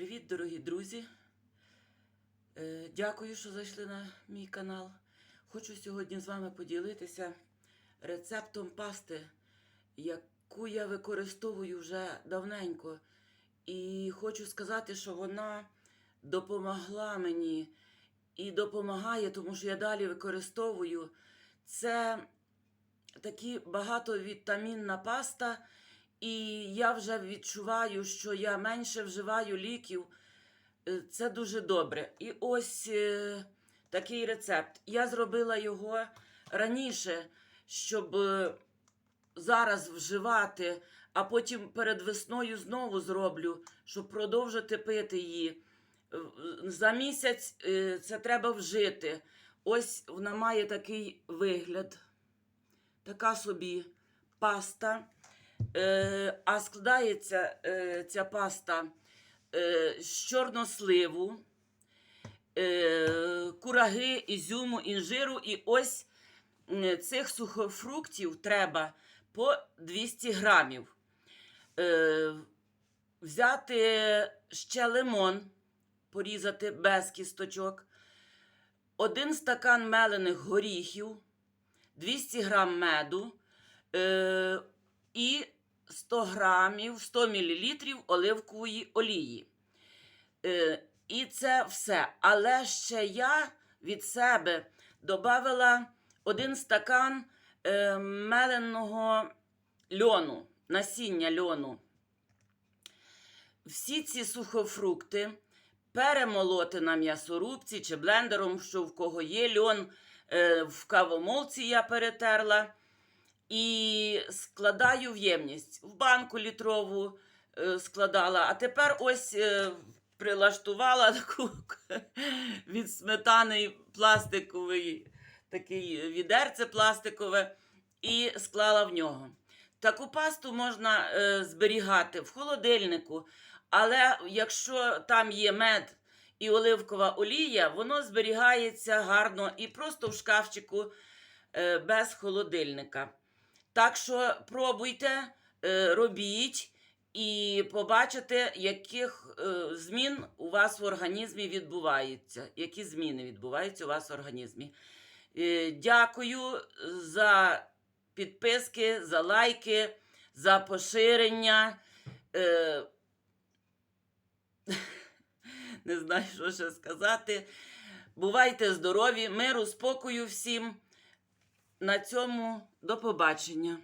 Привіт, дорогі друзі! Е, Дякую, що зайшли на мій канал. Хочу сьогодні з вами поділитися рецептом пасти, яку я використовую вже давненько. І хочу сказати, що вона допомогла мені і допомагає, тому що я далі використовую. Це такі багатовітамінна паста. І я вже відчуваю, що я менше вживаю ліків. Е, Це дуже добре. І ось е, такий рецепт. Я зробила його раніше, щоб е, зараз вживати, а потім перед весною знову зроблю, щоб продовжити пити її. За місяць це треба вжити. Ось вона має такий вигляд. Така собі паста. Е, а складається е, ця паста е, з чорносливу, кураги, ізюму, інжиру. І ось цих сухофруктів треба по 200 грамів. Взяти ще лимон, порізати без кісточок, один стакан мелених горіхів, 200 грам меду. І 100 грамів, 100 мл оливкової олії. Е, і це все. Але ще я від себе додала один стакан е, меленого льону, насіння льону. Всі ці сухофрукти перемолоти на м'ясорубці чи блендером, що в кого є льон, е, в кавомолці я перетерла. І складаю в ємність. В банку літрову е, складала, а тепер ось е, прилаштувала таку від сметани пластиковий такий відерце пластикове і склала в нього. Таку пасту можна е, зберігати в холодильнику, але якщо там є мед і оливкова олія, воно зберігається гарно і просто в шкафчику без холодильника. Так що пробуйте, е, робіть і побачите, яких е, змін у вас в організмі відбуваються. Які зміни відбуваються у вас в організмі. Е, Дякую за підписки, за лайки, за поширення. Не знаю, що ще сказати. Бувайте здорові, миру, спокою всім. На цьому до побачення.